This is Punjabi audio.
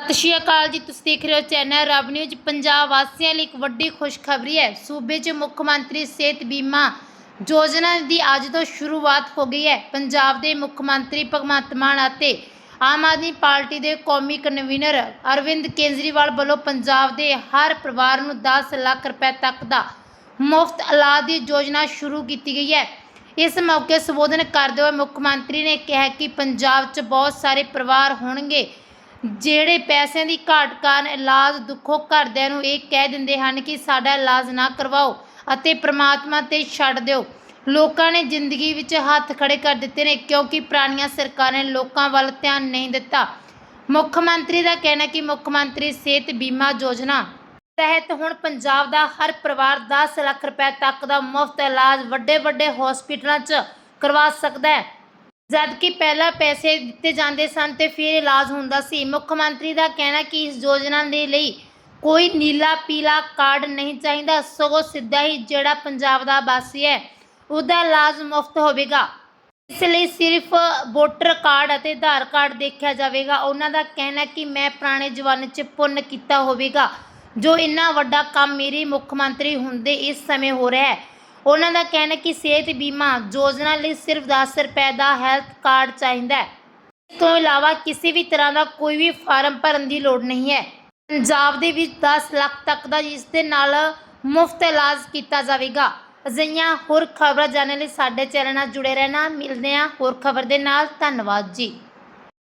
ਸਤਿ ਸ਼੍ਰੀ ਅਕਾਲ ਜੀ, ਤੁਸੀਂ ਦੇਖ ਰਹੇ ਹੋ ਚੈਨਲ ਰਬ ਨਿਊਜ਼। ਪੰਜਾਬ ਵਾਸੀਆਂ ਲਈ ਇੱਕ ਵੱਡੀ ਖੁਸ਼ਖਬਰੀ ਹੈ। ਸੂਬੇ 'ਚ ਮੁੱਖ ਮੰਤਰੀ ਸਿਹਤ ਬੀਮਾ ਯੋਜਨਾ ਦੀ ਅੱਜ ਤੋਂ ਸ਼ੁਰੂਆਤ ਹੋ ਗਈ ਹੈ। ਪੰਜਾਬ ਦੇ ਮੁੱਖ ਮੰਤਰੀ ਭਗਵੰਤ ਮਾਨ ਅਤੇ ਆਮ ਆਦਮੀ ਪਾਰਟੀ ਦੇ ਕੌਮੀ ਕਨਵੀਨਰ ਅਰਵਿੰਦ ਕੇਜਰੀਵਾਲ ਵੱਲੋਂ ਪੰਜਾਬ ਦੇ ਹਰ ਪਰਿਵਾਰ ਨੂੰ 10 ਲੱਖ ਰੁਪਏ ਤੱਕ ਦਾ ਮੁਫਤ ਇਲਾਜ ਦੀ ਯੋਜਨਾ ਸ਼ੁਰੂ ਕੀਤੀ ਗਈ ਹੈ। ਇਸ ਮੌਕੇ ਸੰਬੋਧਨ ਕਰਦੇ ਹੋਏ ਮੁੱਖ ਮੰਤਰੀ ਨੇ ਕਿਹਾ ਕਿ ਪੰਜਾਬ 'ਚ ਬਹੁਤ ਸਾਰੇ ਪਰਿਵਾਰ ਹੋਣਗੇ। ਜਿਹੜੇ ਪੈਸਿਆਂ ਦੀ ਘਾਟ ਕਾਰਨ ਇਲਾਜ ਦੁੱਖੋ ਘਰਦਿਆਂ ਨੂੰ ਇਹ ਕਹਿ ਦਿੰਦੇ ਹਨ ਕਿ ਸਾਡਾ ਇਲਾਜ ਨਾ ਕਰਵਾਓ ਅਤੇ ਪ੍ਰਮਾਤਮਾ ਤੇ ਛੱਡ ਦਿਓ। ਲੋਕਾਂ ਨੇ ਜ਼ਿੰਦਗੀ ਵਿੱਚ ਹੱਥ ਖੜੇ ਕਰ ਦਿੱਤੇ ਨੇ ਕਿਉਂਕਿ ਪੁਰਾਣੀਆਂ ਸਰਕਾਰਾਂ ਨੇ ਲੋਕਾਂ ਵੱਲ ਧਿਆਨ ਨਹੀਂ ਦਿੱਤਾ। ਮੁੱਖ ਮੰਤਰੀ ਦਾ ਕਹਿਣਾ ਕਿ ਮੁੱਖ ਮੰਤਰੀ ਸਿਹਤ ਬੀਮਾ ਯੋਜਨਾ ਤਹਿਤ ਹੁਣ ਪੰਜਾਬ ਦਾ ਹਰ ਪਰਿਵਾਰ 10 ਲੱਖ ਰੁਪਏ ਤੱਕ ਦਾ ਮੁਫਤ ਇਲਾਜ ਵੱਡੇ ਵੱਡੇ ਹਸਪੀਟਲਾਂ 'ਚ ਕਰਵਾ ਸਕਦਾ ਹੈ। ਜਦ ਕਿ ਪਹਿਲਾਂ ਪੈਸੇ ਦਿੱਤੇ ਜਾਂਦੇ ਸਨ ਤੇ ਫਿਰ ਇਲਾਜ ਹੁੰਦਾ ਸੀ। ਮੁੱਖ ਮੰਤਰੀ ਦਾ ਕਹਿਣਾ ਕਿ ਇਸ ਯੋਜਨਾ ਦੇ ਲਈ ਕੋਈ ਨੀਲਾ ਪੀਲਾ ਕਾਰਡ ਨਹੀਂ ਚਾਹੀਦਾ, ਸਗੋਂ ਸਿੱਧਾ ਹੀ ਜਿਹੜਾ ਪੰਜਾਬ ਦਾ ਵਾਸੀ ਹੈ, ਉਹਦਾ ਇਲਾਜ ਮੁਫਤ ਹੋਵੇਗਾ। ਇਸ ਲਈ ਸਿਰਫ ਵੋਟਰ ਕਾਰਡ ਅਤੇ ਆਧਾਰ ਕਾਰਡ ਦੇਖਿਆ ਜਾਵੇਗਾ। ਉਹਨਾਂ ਦਾ ਕਹਿਣਾ ਕਿ ਮੈਂ ਪੁਰਾਣੇ ਜਵਾਨੇ 'ਚ ਪੁੰਨ ਕੀਤਾ ਹੋਵੇਗਾ। ਜੋ ਇੰਨਾ ਵੱਡਾ ਕੰਮ ਮੇਰੇ ਮੁੱਖ ਮੰਤਰੀ ਹੁੰਦੇ ਇਸ ਸਮੇਂ ਹੋ ਰਿਹਾ ਹੈ। ਉਹਨਾਂ ਦਾ ਕਹਿਣਾ ਕਿ ਸਿਹਤ ਬੀਮਾ ਯੋਜਨਾ ਲਈ ਸਿਰਫ 10 ਰੁਪਏ ਦਾ ਹੈਲਥ ਕਾਰਡ ਚਾਹੀਦਾ ਹੈ। ਇਸ ਤੋਂ ਇਲਾਵਾ ਕਿਸੇ ਵੀ ਤਰ੍ਹਾਂ ਦਾ ਕੋਈ ਵੀ ਫਾਰਮ ਭਰਨ ਦੀ ਲੋੜ ਨਹੀਂ ਹੈ। ਪੰਜਾਬ ਦੇ ਵਿੱਚ 10 ਲੱਖ ਤੱਕ ਦਾ ਇਸ ਦੇ ਨਾਲ ਮੁਫਤ ਇਲਾਜ ਕੀਤਾ ਜਾਵੇਗਾ। ਅਜਿਹੀਆਂ ਹੋਰ ਖਬਰਾਂ ਜਾਣਨ ਲਈ ਸਾਡੇ ਚੈਨਲ ਨਾਲ ਜੁੜੇ ਰਹਿਣਾ। ਮਿਲਦੇ ਹਾਂ ਹੋਰ ਖਬਰ ਦੇ ਨਾਲ। ਧੰਨਵਾਦ ਜੀ।